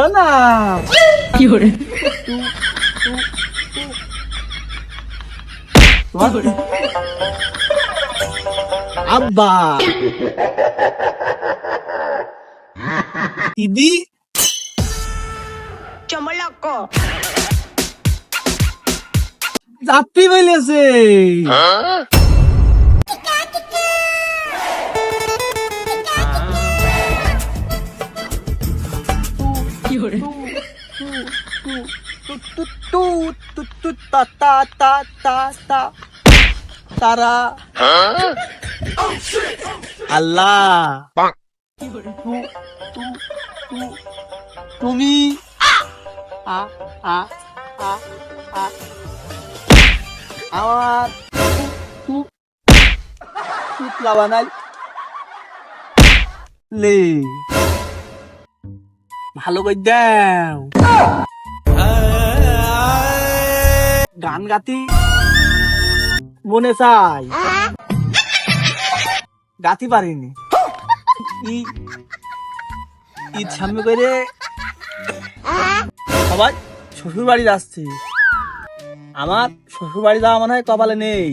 শোনা। তোমার আব্বা। দিদি। Chomoloco. যাত্রী বলেছে। তারা আল্লাহ তু- তু- তু- তুমি আ আ আ আ আমার তু- তুতলা বানাই লে ভালো করে দাও গান গাতি। মনে চাই। গাতি পারিনি। ই ঈদ সামনে করে সবাই শ্বশুর বাড়ি যাচ্ছে। আমার শ্বশুর বাড়ি যাওয়া মনে হয় কপালে নেই।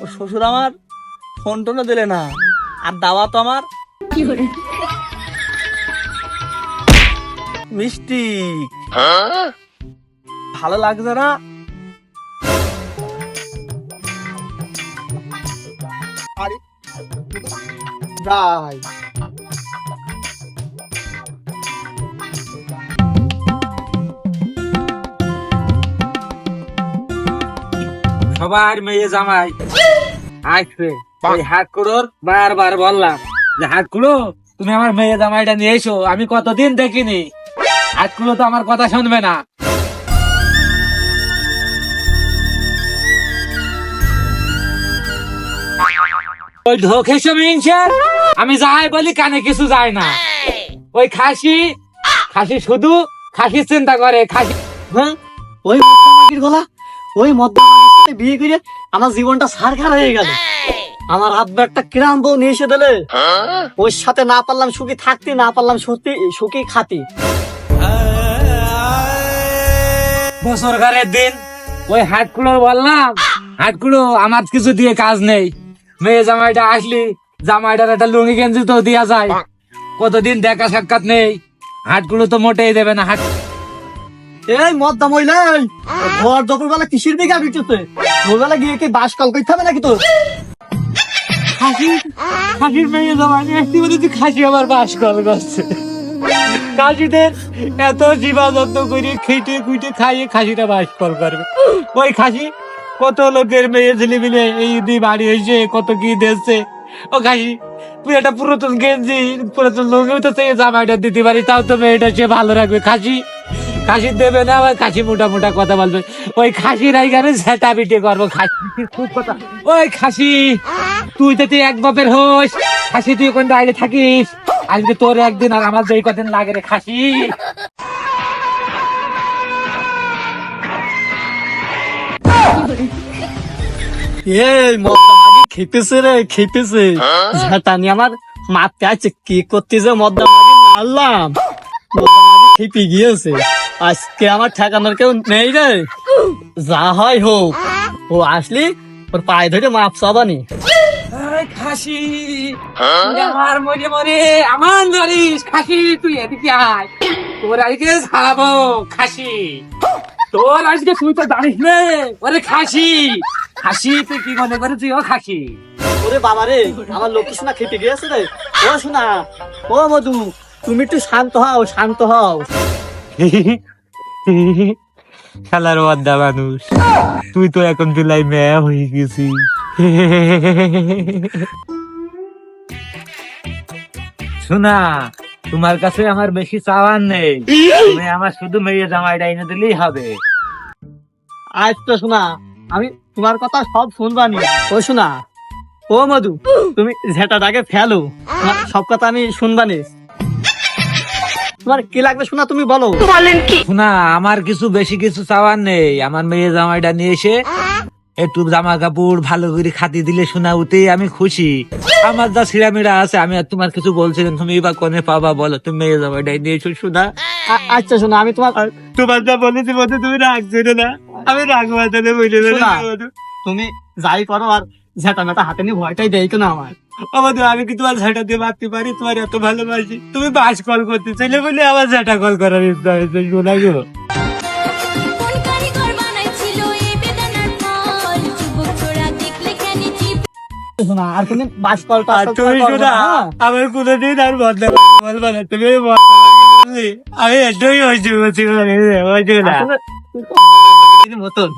ও শ্বশুর আমার ফোন টোনও দিলে না। আর দাওয়া তো আমার মিষ্টি। ভালো লাগছে না? আরে যাই। সবার মেয়ে জামাই। আসবে। ওই হাত কুড়োর বারবার বললাম যে, হাত কুড়ো তুমি আমার মেয়ে জামাইটা নিয়ে এসো। আমি কতদিন দেখিনি। হাত কুড়ো তো আমার কথা শুনবে না। ওই ঢোকেশ মিনছেন আমি যাই বলি কানে কিছু যায় না। ওই খাসি খাসি শুধু খাসি চিন্তা করে খাসি হ্যাঁ? ওই মদ্দামাগির গলা ওই মদ্দামাগির সাথে বিয়ে করে আমার জীবনটা সারখার হয়ে গেল। আমার আব্বা একটা কিরাম বউ নিয়ে এসে দিলে। ওর সাথে না পারলাম সুখী থাকতে না পারলাম সত্যি সুখী খাতি। বছর ঘরের দিন ওই হাটকুলো বললাম হাটকুলো আমার কিছু দিয়ে কাজ নেই। মেয়ে জামাইটা আসলি জামাইটার একটা লুঙ্গি গেঞ্জি তো দেওয়া যায় কতদিন দেখা সাক্ষাৎ নেই? হাটগুলো তো মোটেই দেবে না হাট। এই মদ্দা মহিলা এই, ভর দুপুর বেলা কিসির দিকে বিচুতে ভোরবেলা গিয়ে কি বাস কল করতে হবে নাকি তোর? খাসি খাসির মেয়ে জামাই একটি বলে তুই খাসি আবার বাস কল করছে। খাসিদের এত জীবা যত্ন করে খেটে খুঁটে খাইয়ে খাসিটা বাস কল করবে। ওই খাসি কত লোকের মেয়ে ছেলে মিলে এই দি বাড়ি হয়েছে, কত কি দিচ্ছে ও খাসি তুই একটা পুরাতন গেঞ্জি, পুরাতন লুঙ্গি তো সেই জামাইটা দিতে পারি, তাও তো মেয়েটা সে ভালো রাখবে। খাসি? খাসি দেবে না আবার খাসি মোটা মোটা কথা বলবে। ওই খাসির আইগারে ঝেটা পিটে করব, খাসি। খুব কথা। ওই খাসি, তুই তো তুই এক বাপের হোস, খাসি তুই কোন আইলে থাকিস। আজকে তোর একদিন আর আমার যেই কদিন লাগে রে, খাসি। এই খেপেছে খেপেছে। ঝাঁটা আমার মারতে আছে, কি করতে যে মদ্দা মাগি মারলাম। খেপে গিয়েছে। আজকে আমার ঠেকানোর কেউ নেই রে। যা হয় হোক, ও আসলি, ওর পায়ে ধরে মাপ চাবানি। খাসি আমার মরে মরে আমার ধরিস। খাসি, তুই এদিকে আয়। তোর আজকে ছাড়াবো খাসি। তোর আজকে তুই তো জানিস নে ওরে খাসি। খাসি তুই কি মনে করে তুই ও খাসি? ওরে বাবা রে আমার লক্ষ্মী শোনা খেপে গিয়েছে রে। ও শোনা ও মধু তুমি একটু শান্ত হও শান্ত হও। খেলার বাদ্দা মানুষ। তুই তো এখন জুলাই মেয়া হয়ে গেছিস। শোনা তোমার কাছে আমার বেশি চাওয়ার নেই। তুমি আমার শুধু মেয়ে জামাইটা এনে দিলেই হবে। আজ তো শোনা আমি তোমার কথা সব শুনবানি ও শোনা ও মধু তুমি ঝেটাটাকে ফেলো। সব কথা আমি শুনবানি তোমার কি লাগবে শোনা তুমি বলো। শোনা আমার কিছু বেশি কিছু চাওয়ার নেই। আমার মেয়ে জামাইটা নিয়ে এসে একটু জামা কাপড় ভালো করে খাতি দিলে শোনা উঠেই আমি খুশি। আমার যা ছিড়ামিড়া আছে আমি আর তোমার কিছু বলছি তুমি এবার কোনে পাবা বলো তুমি মেয়ে জামাইটাই নিয়ে এসো শোনা আচ্ছা শোনো আমি তোমার তোমার যা বলেছি বলতে তুমি রাখছো না। আমি রাখব তাহলে বুঝে তুমি যাই করো আর ঝেটা মেটা হাতে নিয়ে ভয়টাই দেয় কেন আমার? আমি কি তোমার ঝাঁটা দিয়ে মারতে পারি? তোমার এত ভালোবাসি। তুমি বাস কল করতে চাইলে বলে আমার ঝাঁটা কল করার ইচ্ছা হয়েছে শোনা গো। শোনা আর কোনদিন বাস কলটা আর তুমি হ্যাঁ? আমার কোনোদিন আর বদলা বলবা না তুমি আমি এটাই হয়েছি বলছি হয়েছে না? আসলে তুই তো দিদির মতন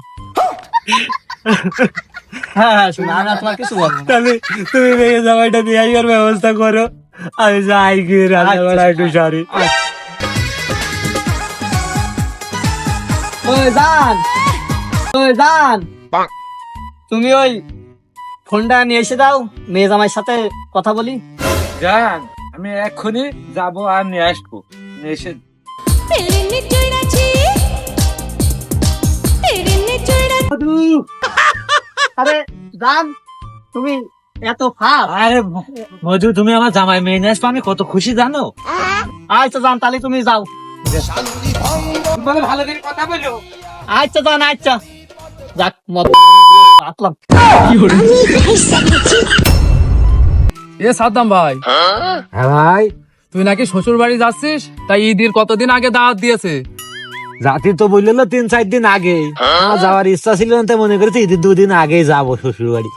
হ্যাঁ হ্যাঁ না। তুমি জামাইটা দিয়ে আসার ব্যবস্থা করো। আমি যাই গিয়ে রান্না বাড়া একটু সারি। ওই জান ওই জান। তুমি ওই ফোনটা নিয়ে এসে দাও মেয়ে জামাইয়ের সাথে কথা বলি। জান আমি এক্ষুনি যাব আর নিয়ে আসব। এসে পেলেনে চড়া আরে জান তুমি এত ফাপ আরে মধু তুমি আমার জামাই মেয়ে নিয়ে আসব আমি কত খুশি জানো? আচ্ছা জান তাহলে তুমি যাও। ভালো করে কথা বলো। আচ্ছা জান আচ্ছা। যাক মত রাখলাম এ সাদ্দাম ভাই। হ্যাঁ ভাই। তুই নাকি শ্বশুর বাড়ি যাচ্ছিস? তাই ঈদের কতদিন আগে দাওয়াত দিয়েছে? জাতি তো বলল তিন চার দিন আগে। যাওয়ার ইচ্ছা ছিল না তাই মনে করেছি ঈদের দুদিন আগে যাব শ্বশুর বাড়ি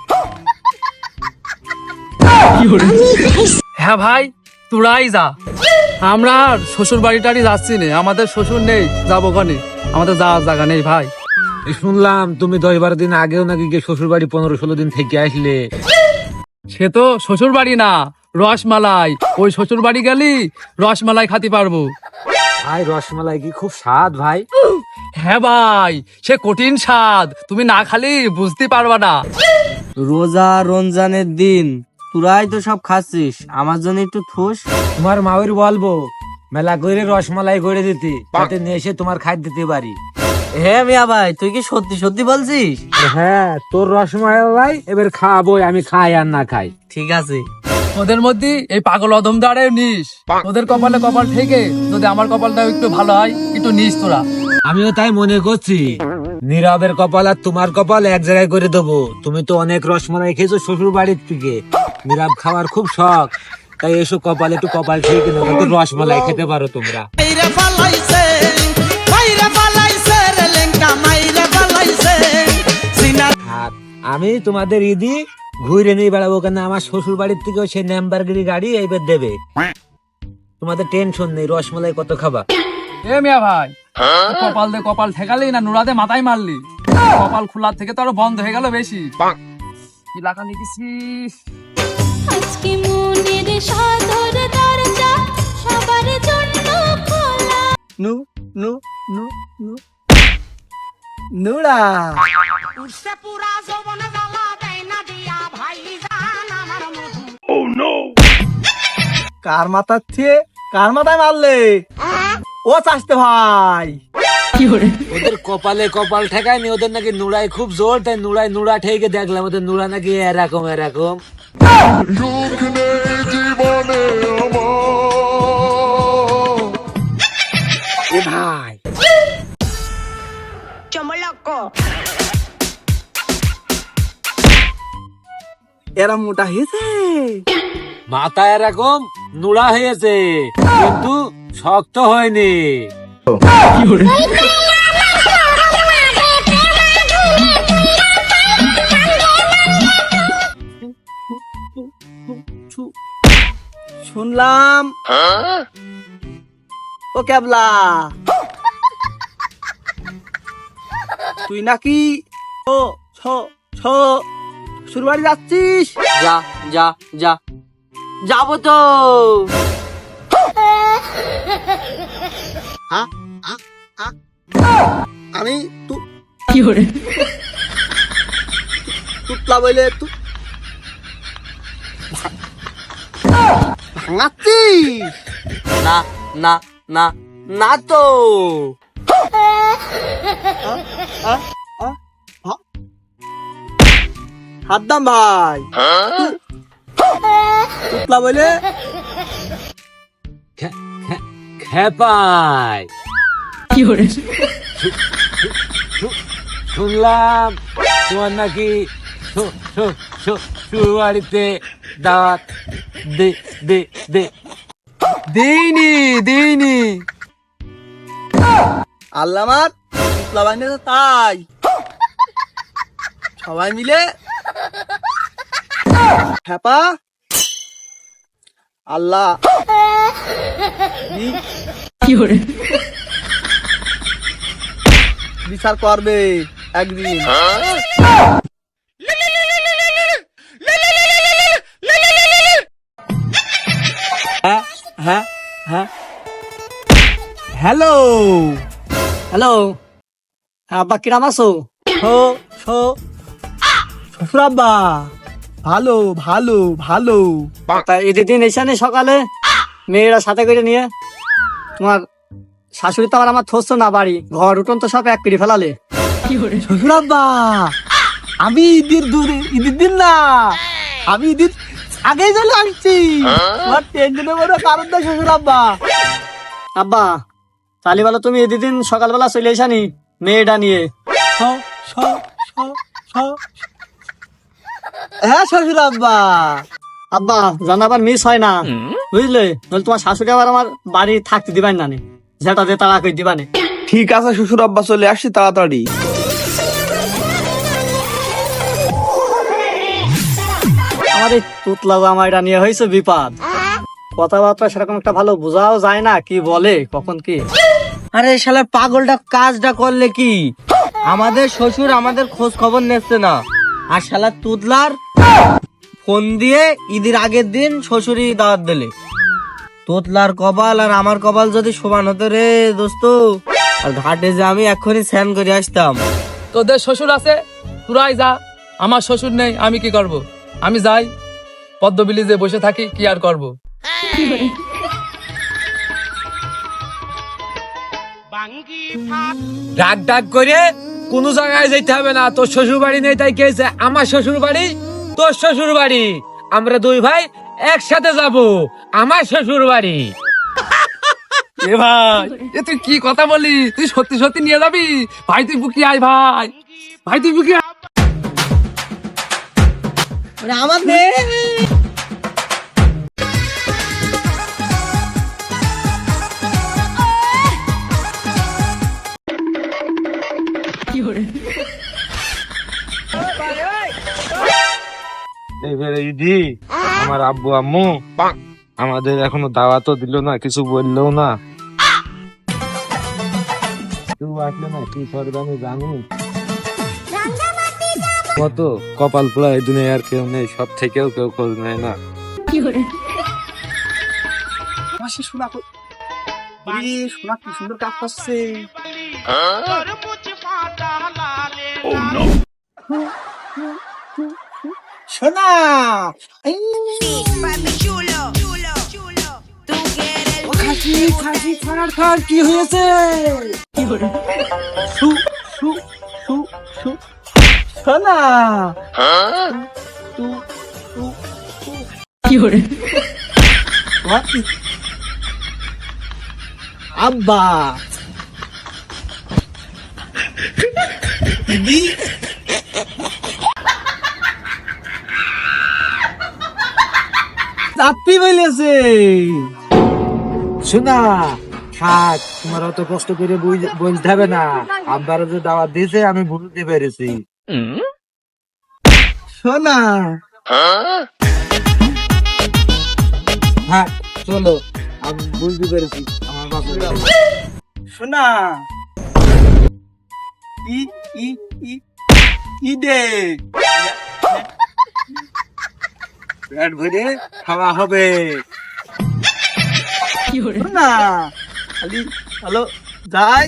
হ্যাঁ ভাই তোরাই যা। আমরা আর শ্বশুর বাড়ি টাড়ি যাচ্ছি না আমাদের শ্বশুর নেই যাব কনে। আমাদের যাওয়ার জায়গা নেই ভাই। শুনলাম তুমি দশ বারো দিন আগেও নাকি গিয়ে শ্বশুর বাড়ি পনেরো ষোলো দিন থেকে আসলে। সে তো শ্বশুর বাড়ি না রসমালাই। ওই শ্বশুর বাড়ি গেলি রসমালাই খাতে পারব। ভাই রসমালাই কি খুব স্বাদ ভাই? হ্যাঁ ভাই সে কঠিন স্বাদ তুমি না খালি বুঝতে পারবা না। রোজা রমজানের দিন তোরাই তো সব খাচ্ছিস আমার জন্য একটু থুস তোমার মায়ের বলব মেলা করে রসমালাই করে দিতে যাতে নিয়ে এসে তোমার খাই দিতে পারি। হ্যাঁ মিয়া ভাই তুই কি সত্যি সত্যি বলছিস? হ্যাঁ তোর রসমালাই এবার খাব আমি খাই আর না খাই। ঠিক আছে। ওদের মধ্যে এই পাগল অধম দাঁড়ে নিস ওদের কপালে কপাল থেকে যদি আমার কপালটা একটু ভালো হয় একটু নিস তোরা। আমিও তাই মনে করছি। নীরবের কপাল আর তোমার কপাল এক জায়গায় করে দেবো। তুমি তো অনেক রসমালাই খেয়েছো শ্বশুর বাড়ির থেকে। নীরব খাওয়ার খুব শখ। তাই এসো কপাল একটু কপাল খেয়ে কিনে রসমালাই খেতে পারো তোমরা। আমি তোমাদের ইদি ঘুরে নিয়ে বেড়াবো কেন? আমার শ্বশুর বাড়ির থেকেও সেই ন্যাম্বারগিরি গাড়ি এইবার দেবে। তোমাদের টেনশন নেই রসমালাই কত খাবা? এ মিয়া ভাই কপাল দে কপাল ঠেকালি না নুরাতে মাথায় মারলি? কপাল খোলার থেকে তো আরও বন্ধ হয়ে গেল বেশি। কি লাগানি দিছিস আজকে মনের সাধর দরজা সবার জন্য খোলা। নু নু নু নু। নুরা! কার মাথার থেকে কার মাথায় মারলে? ও চাষতে ভাই। ওদের কপালে কপাল ঠেকায়নি ওদের নাকি নুড়াই খুব জোর তাই নুড়াই নুড়া ঠেকে দেখলাম ওদের নুড়া নাকি এরকম এরকম। ভাই। এরা মোটা হয়েছে। মাথা এরকম নুড়া হয়েছে, কিন্তু শক্ত হয়নি। শুনলাম। ও ক্যাবলা। তুই নাকি ও ছ ছ। শুরুবাড়ি যাচ্ছিস? যা যা যা। যাব তো। আমি তু কি করে তুতলা বলে তু ভাঙাচ্ছিস? না না না না তো। হাদ্দাম ভাই। তুতলা বলে খেপায় শুনলাম তোমার নাকি বাড়িতে দাওয়াত দে দে দে। দিইনি দিইনি। আল্লাহ ইসলাম তো তাই। সবাই মিলে। হ্যাপা আল্লাহ। বিচার করবে একদিন। হ্যাঁ হ্যাঁ হ্যাঁ। হ্যালো। হ্যালো। আব্বা কিরাম আছো? Show show. শ্বশুরাব্বা ভালো ভালো ভালো। তা ঈদের দিন এসে সকালে মেয়েরা সাথে করে নিয়ে তোমার শাশুড়ি তো আবার আমার থসতো না বাড়ি ঘর উঠোন তো সব এক করে ফেলালে। শ্বশুরাব্বা আমি ঈদের দূরে ঈদের দিন না আমি ঈদের আগেই চলে আসছি। তোমার টেনশনে বড় কারণ না শ্বশুরাব্বা আব্বা। তাহলে বলো তুমি ঈদের দিন সকালবেলা চলে এসানি মেয়েটা নিয়ে। শো হ্যাঁ শ্বশুরাব্বা আব্বা। জানা আবার মিস হয় না। বুঝলে? নইলে তোমার শাশুড়ি আবার আমার বাড়ি থাকতে দিবেন না নে। যেটা তাড়া করে দিবানে ঠিক আছে শ্বশুর আব্বা চলে আসছি তাড়াতাড়ি। আমার এই তুতলা জামাইটা নিয়ে হয়েছে বিপদ। কথাবার্তা সেরকম একটা ভালো বোঝাও যায় না কি বলে কখন কি? আরে শালা পাগলটা কাজটা করলে কি? আমাদের শ্বশুর আমাদের খোঁজ খবর নিচ্ছে না। আর শালা তুদলার ফোন দিয়ে ঈদের আগের দিন শ্বশুরি দাওয়াত দিলে। তোতলার কপাল আর আমার কপাল যদি সমান হতো রে দোস্ত আর ঘাটে যে আমি এক্ষুনি স্যান করে আসতাম। তোদের শ্বশুর আছে? তোরাই যা। আমার শ্বশুর নেই আমি কি করব? আমি যাই। পদ্মবিলি যে বসে থাকি কি আর করব? ডাক ডাক করে কোন জায়গায় যেতে হবে না। তোর শ্বশুর বাড়ি নেই তাই কেছে? আমার শ্বশুর বাড়ি তোর শ্বশুর বাড়ি আমরা দুই ভাই একসাথে যাব আমার শ্বশুর বাড়ি এ ভাই এ তুই কি কথা বলি তুই সত্যি সত্যি নিয়ে যাবি? ভাই তুই বুকি আয় ভাই। ভাই তুই বুকি আয়। আমার ইদি আমার আব্বু আম্মু আমাদের এখনও দাওয়াতও দিল না কিছু বলল না। কেউ আসলে না কি করবে আমি জানি। কত কপাল পোড়া এই দুনিয়ায় আর কেউ নেই সব থেকেও কেউ খোঁজ নেয় না। শোনা কি সুন্দর কাজ করছে। ফাটা শোনা। খাসি খাসি খানার খান কি হয়েছে? সু কি- আব্বা। দিদি চাপি বলেছে। শোনা, থাক, তোমার অত কষ্ট করে বলতে হবে না। আব্বার যে দাওয়াত দিয়েছে, আমি বুঝতে পেরেছি। শোনা। হ্যাঁ চলো, আমি বুঝতে পেরেছি, আমার বাপের শোনা। ই ই ই ই পেট ভরে খাওয়া হবে। না খালি হ্যালো যাই।